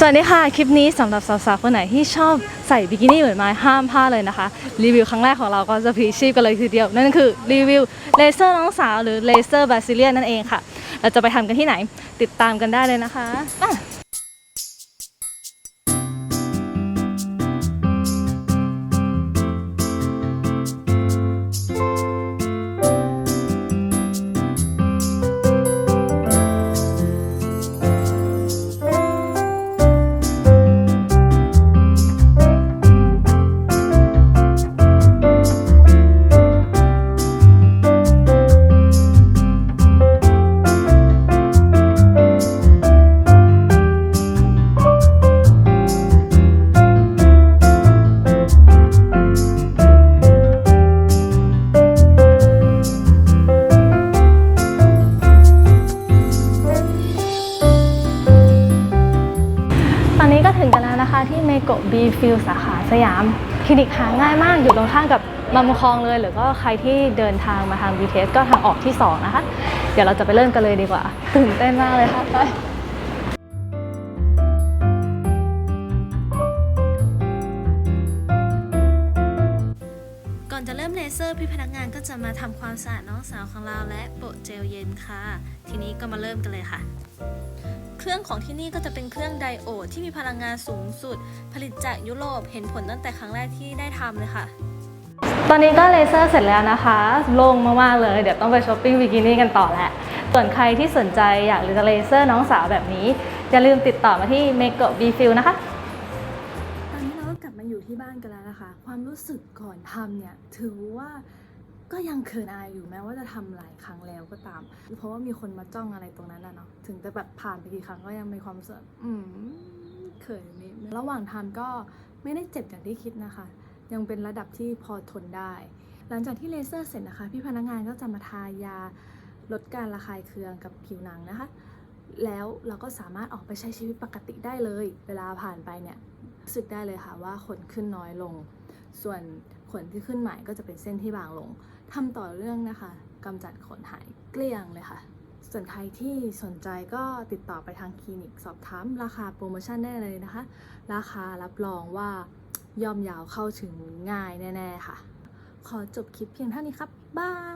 สวัสดีค่ะ คลิปนี้สำหรับสาวๆ คนไหนที่ชอบใส่บิกินี่เหมือนไม้ห้ามพลาดเลยนะคะ รีวิวครั้งแรกของเราก็จะพีชีพกันเลยทีเดียว นั่นคือรีวิวเลเซอร์น้องสาวหรือเลเซอร์บาซิเลียนนั่นเองค่ะ เราจะไปทำกันที่ไหนติดตามกันได้เลยนะคะ โกะบีฟิลสาขาสยามคลินิกหาง่ายมากอยู่ตรงข้างกับมามุคลองเลย หรือก็ใครที่เดินทางมาทาง BTS ก็ทางออกที่ 2 นะคะ เดี๋ยวเราจะไปเริ่มกันเลยดีกว่า ตื่นเต้นมากเลยค่ะไปก่อนจะเริ่มเลเซอร์พี่พนักงานก็จะมาทำความสะอาดน้องสาวของเราและโปะเจลเย็นค่ะ ทีนี้ก็มาเริ่มกันเลยค่ะ รื่องของที่นี่ก็จะเป็นเครื่องไดโอดที่มีพลังงานสูงสุด ผลิตจากยุโรปเห็นผลตั้งแต่ครั้งแรกที่ได้ทำเลยค่ะ ตอนนี้ก็เลเซอร์เสร็จแล้วนะคะโล่งมากๆเลย เดี๋ยวต้องไปช้อปปิ้งบิกินี่กันต่อแหละส่วนใครที่สนใจอยากจะเลเซอร์น้องสาวแบบนี้ อย่าลืมติดต่อมาที่เมโกะบีฟิลนะคะตอนนี้เราก็กลับมาอยู่ที่บ้านกันแล้วนะคะ ความรู้สึกก่อนทำเนี่ยถือว่า ก็ยังเขินอายอยู่แม้ว่าจะทำหลายครั้งแล้วก็ตาม เพราะว่ามีคนมาจ้องอะไรตรงนั้นนะเนาะถึงจะแบบผ่านไปกี่ครั้งก็ยังมีความรู้สึกอืมเขินนิดนึงระหว่างทำก็ไม่ได้เจ็บอย่างที่คิดนะคะ ยังเป็นระดับที่พอทนได้ หลังจากที่เลเซอร์เสร็จนะคะ พี่พนักงานก็จะมาทายาลดการระคายเคืองกับผิวหนังนะคะ แล้วเราก็สามารถออกไปใช้ชีวิตปกติได้เลย เวลาผ่านไปเนี่ยรู้สึกได้เลยค่ะว่าขนขึ้นน้อยลง ส่วนขนที่ขึ้นใหม่ก็จะเป็นเส้นที่บางลง ทำต่อเรื่องนะคะกำจัดขนหายเกลี้ยงเลยค่ะ ส่วนใครที่สนใจก็ติดต่อไปทางคลินิกสอบถามราคาโปรโมชั่นได้เลยนะคะ ราคารับรองว่าย่อมยาวเข้าถึงง่ายแน่ ๆ ค่ะ ขอจบคลิปเพียงเท่านี้ครับ บาย